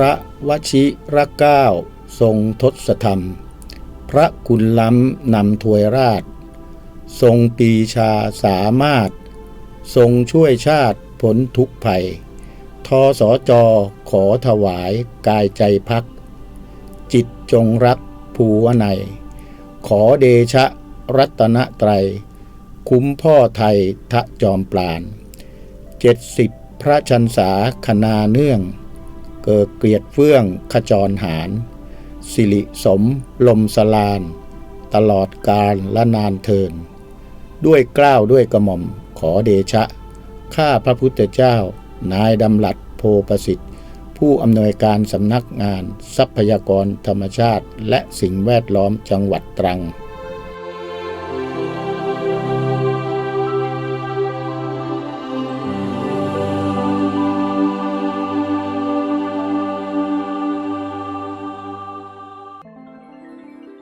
พระวชิรเก้าทรงทศธรรม พระคุณล้ำนำถวยราช ทรงปีชาสามารถ ทรงช่วยชาติพ้นทุกภัยทอสอจอขอถวายกายใจพัก จิตจงรักภูวนัย ขอเดชะรัตนไตร คุ้มพ่อไทยทะจอมปราณเจ็ดสิบพระชันษาคณาเนื่อง เกิดเกลียดเฟื่องขจรหาร สิริสมลมสลาน ตลอดกาลและนานเทิน ด้วยกล้าวด้วยกระหม่อมขอเดชะ ข้าพระพุทธเจ้า นายดำรัดโพประสิทธิ์ผู้อำนวยการสำนักงานทรัพยากรธรรมชาติ และสิ่งแวดล้อมจังหวัดตรัง